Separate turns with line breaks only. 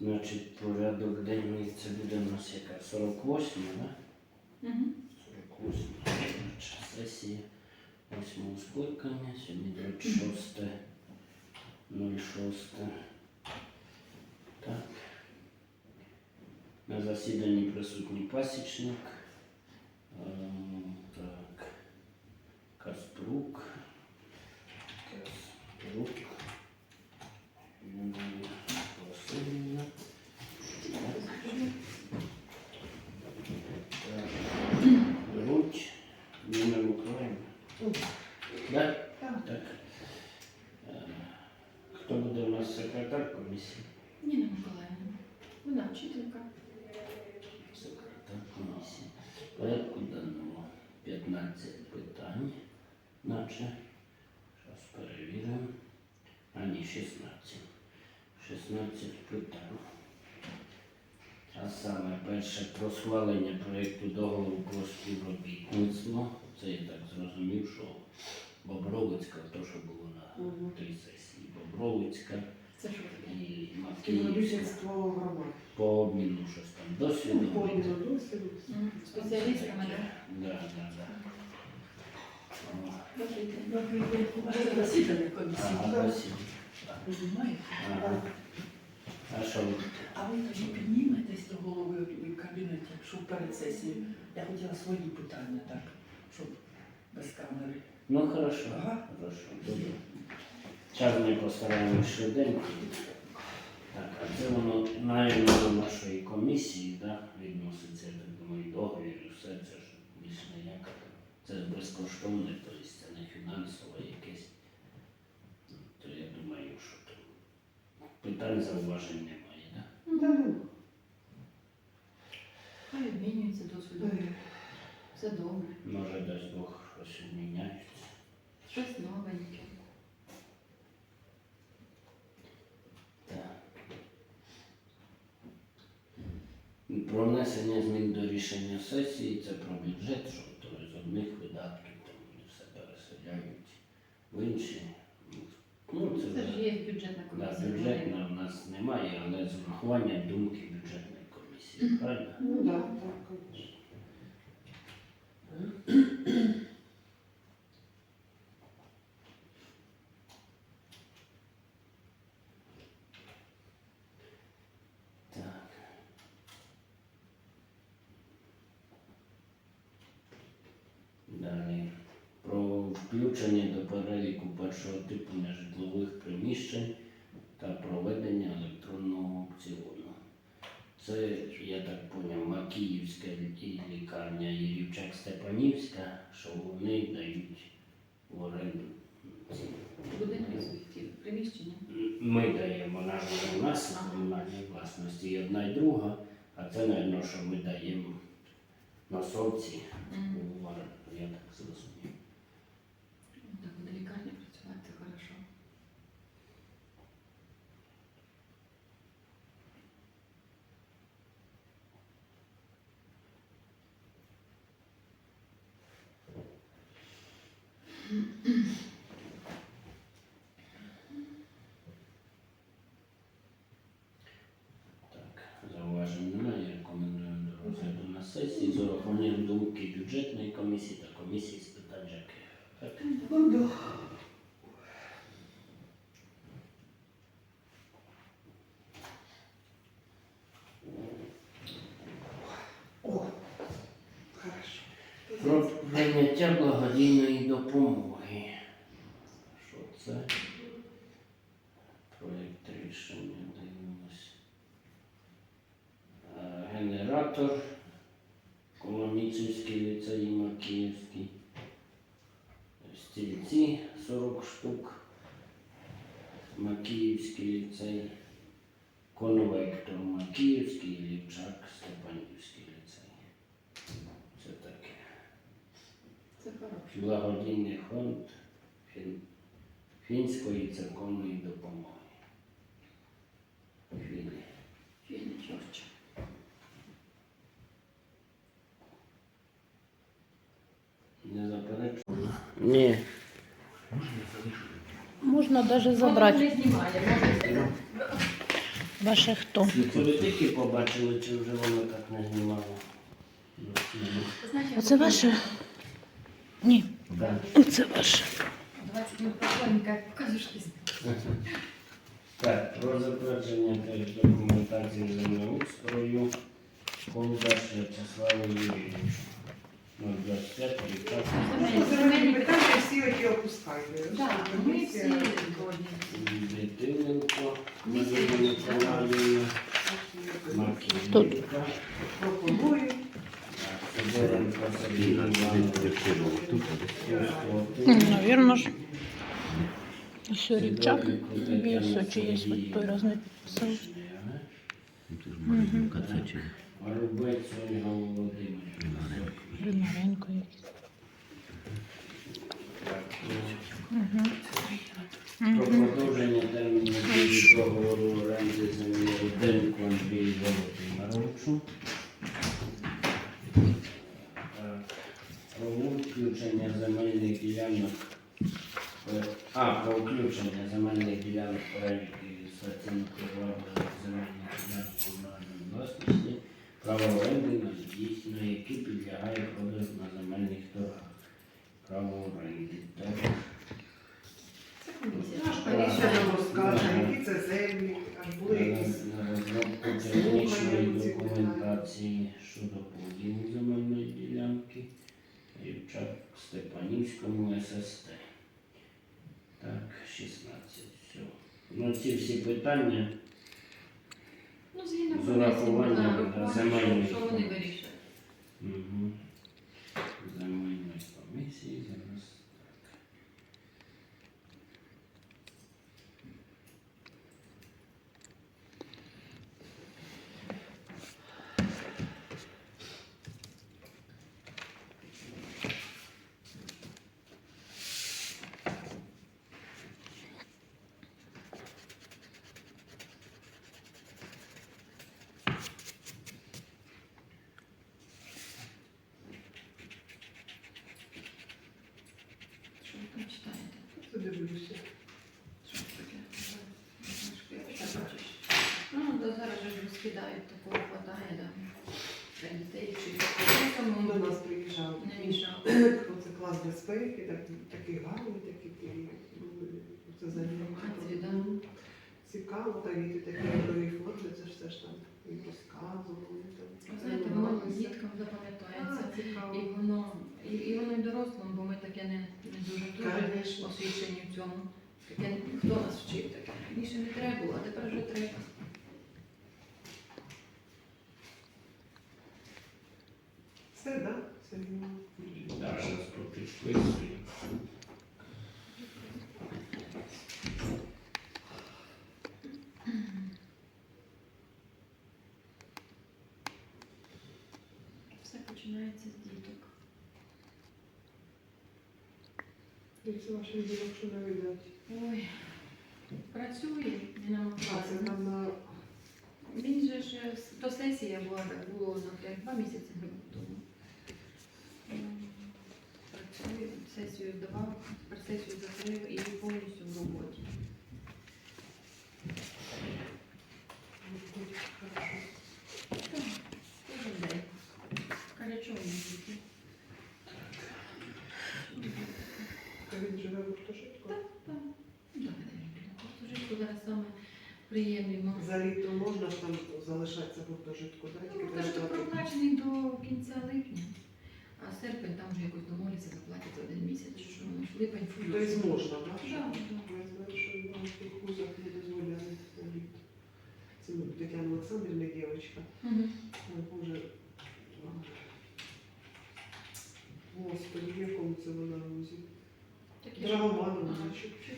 Значить, порядок денний це буде у нас яка? 48, так?
Угу.
48 сесія 8 скликання, сьогодні 26 06. Так. На засіданні присутній пасічник. Ем, Так. Каспрук. Каспрук. Юлія Васильівна. Так. Руть. Ніна Миколаївна. Да?
Так.
Так. Е, Хто буде у нас секретар комісії?
Ніна Миколаївна. Вона вчителька.
Секретар комісії. В Порядку денного 15 питань, наче. Зараз перевіримо. А ні, 16. 16 питань. А саме перше про схвалення проєкту договору про співробітництво. Це я так зрозумів, що Бобровицька, то, що було на тій сесії. Бобровицька
Це що таке?
і.
Співробітництво громад.
По обміну щось там досвідом.
Ну, по обміну досвіду.
М, Спеціалістками, так?
Да, да, да. О,
Добрий день.
Добрий день. А засідання комісії.
Ага.
Ви знімаєте?
А що ви?
А ви тоді підніметесь до голови в кабінеті, якщо перед сесією. Я хотіла свої питання, так, щоб без камери.
Ну, хорошо.
Ага.
Хорошо, Час ми постараємось швиденько. Так, а це воно навіть до нашої комісії, да, відноситься, я так думаю, договір і все це ж більш ніяка. Це безкоштовне, тобто це не фінансове якесь. То я думаю, що там питань зауважень немає, да?
Да, ну,
Хай досвідом. Все добре.
Може, дасть Бог щось міняється.
Щось новеньке.
Так. Про внесення змін до рішення сесії це про бюджет, що то з одних видатків там вони все переселяють в інші. Ну, це,
Це ж
вже-
є бюджетна
да,
комісія.
бюджетна в нас немає, але з урахуванням думки бюджетної комісії. Правильно?
ну так.
Так. Далі. Включення до переліку першого типу нежитлових приміщень та проведення електронного аукціону. Це, я так поняв, Макіївська і лікарня Єрівчак Степанівська, що вони дають в оренду. ці
Будинки приміщення.
ми даємо на у нас комунальній власності і одна і друга, а це, мабуть, що ми даємо на совці у я так зрозумів.
Буде лікарня працювати, хорошо.
Сесії з урахуванням думки бюджетної комісії та комісії з питань ЖКХ. Про прийняття благодійної допомоги. Що це? Проєкт рішення дивимось. Е, Генератор. Коломійцівський ліцей Макіївський. Стільці 40 штук. Макіївський ліцей. Конвектор Макіївський, Лівчак, Степанівський ліцей. Це таке.
Це.
Благодійний фонд фін... фінської церковної допомоги. Ні.
Можна навіть
Воно
забрати ваше хто.
Це ви тільки побачили, чи вже воно так не знімало? Ну,
Оце ваше? Ні,
Так.
оце ваше.
20 минут проходника, кажеш,
Так, про затвердження теж документації землеустрою Колдаш В'ячеславу Юрійовичу. 025 рік.
Земельні питання всі які опускайте.
Так, ми всі згодні.
Дитиненко, Марія Миколаївна,
Тут.
Макіївка,
Пропоную.
Сидоренко Сергій Іванович,
ж. Рівчак. Чи є хоч той раз не підписав.
Рубець Ольга Володимирівна.
Ринаренко якийсь.
Так, ну, Про продовження терміну дії договору оренди землі Руденку Андрію Володимировичу. Про включення земельних ділянок. е, А, про включення земельних ділянок переліку статті привабливих земельних ділянок комунальної власності, право оренди на які підлягає продажу на земельних торгах. Право оренди. Так.
Це.
Наш комісія нам розкаже, які це землі, аж були якісь.
На технічної документації щодо поділу земельної ділянки Рівчак Степанівському ССТ. Так, 16. Все. Ну, ці всі питання
Ну, згідно
З урахуванням, да, земельних
що вони
комісій.
вирішують.
угу. земельної комісії зараз.
Що ви там читаєте?
Це дивлюся.
Що таке? Ну, то зараз же ж розкидають, такого хватає, да. Для дітей чи
До нас приїжджав.
не мішав.
Оце клас безпеки, так, такий гарний, такий. Це
Інформацію, да.
Цікаво, та діти такі нові форми, це ж все ж там і розказували. там,
Ви Знаєте, воно діткам запам'ятається. І воно, і, і воно і дорослим, бо ми таке не, не дуже дуже
Конечно.
освічені в цьому. Таке, хто нас вчив таке? Раніше не треба було, а тепер вже треба.
Все, так? Все вірно.
Пропідписую.
Все починається з діток.
І це ваш відділок, що не видать.
Ой, працює, не нам
А, це там на
Він же ж е, то сесія була, так було на два місяці тому. Працює, сесію здавав, тепер сесію закрив і повністю в роботі. Кожен день. Каже, чого не діти?
він живе в гуртожитку.
Просто житку зараз саме приємно.
За літо можна ж там залишатися в гуртожитку, так?
Ну,
платити.
проплачений до кінця липня, а серпень там вже якось домовляться, заплатять за один місяць, що воно ж липень фу.
Тобто можна, так?
Да.
Я знаю, що в вузах не дозволяють на літо. Це ну, Тетяна Олександрівна, дівчинка. Ой, Боже. Господи, в якому це вона вузі?
Ага.
чи